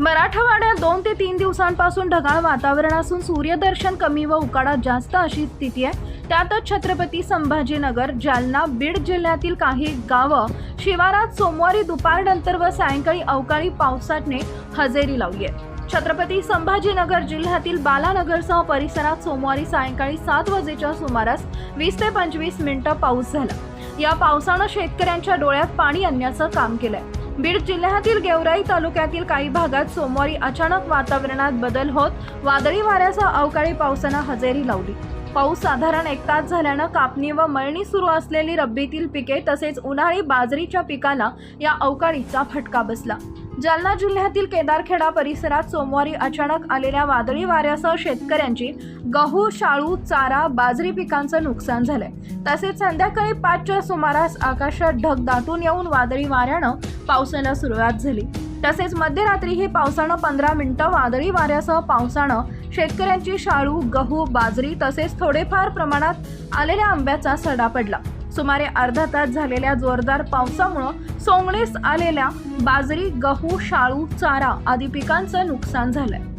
मराठवाड्यात दोन ते तीन दिवसांपासून ढगाळ वातावरण असून सूर्यदर्शन कमी व उकाडा जास्त अशी स्थिती आहे. त्यातच छत्रपती संभाजीनगर जालना बीड जिल्ह्यातील काही गावं शिवारात सोमवारी दुपारनंतर व सायंकाळी अवकाळी पावसाने हजेरी लावली आहे छत्रपती संभाजीनगर जिल्ह्यातील बालानगरसह परिसरात सोमवारी सायंकाळी सात वाजेच्या सुमारास वीस ते पंचवीस मिनिटं पाऊस झाला. या पावसानं शेतकऱ्यांच्या डोळ्यात पाणी आणण्याचं काम केलंय. बीड जिल्ह्यातील गेवराई तालुक्यातील काही भागात सोमवारी अचानक वातावरणात बदल होत वादळी वाऱ्यासह अवकाळी पावसानं हजेरी लावली. पाऊस साधारण एक तास झाल्यानं कापणी व मळणी सुरू असलेली रब्बीतील पिके तसेच उन्हाळी बाजरीच्या पिकाला या अवकाळीचा फटका बसला. जालना जिल्ह्यातील केदारखेडा परिसरात सोमवारी अचानक आलेल्या वादळी वाऱ्यासह शेतकऱ्यांची गहू शाळू चारा बाजरी पिकांचं नुकसान झालंय. तसेच संध्याकाळी पाचच्या सुमारास आकाशात ढग दाटून येऊन वादळी वाऱ्यानं पावसाला सुरुवात झाली. तसेच मध्यरात्रीही पावसानं पंधरा मिनिटं वादळी वाऱ्यासह पावसानं शेतकऱ्यांची शाळू गहू बाजरी तसेच थोडेफार प्रमाणात आलेल्या आंब्याचा सडा पडला. सुमारे अर्धा तास झालेल्या जोरदार पावसामुळं सोंगणीस आलेल्या बाजरी गहू शाळू चारा आदी पिकांचं नुकसान झालंय.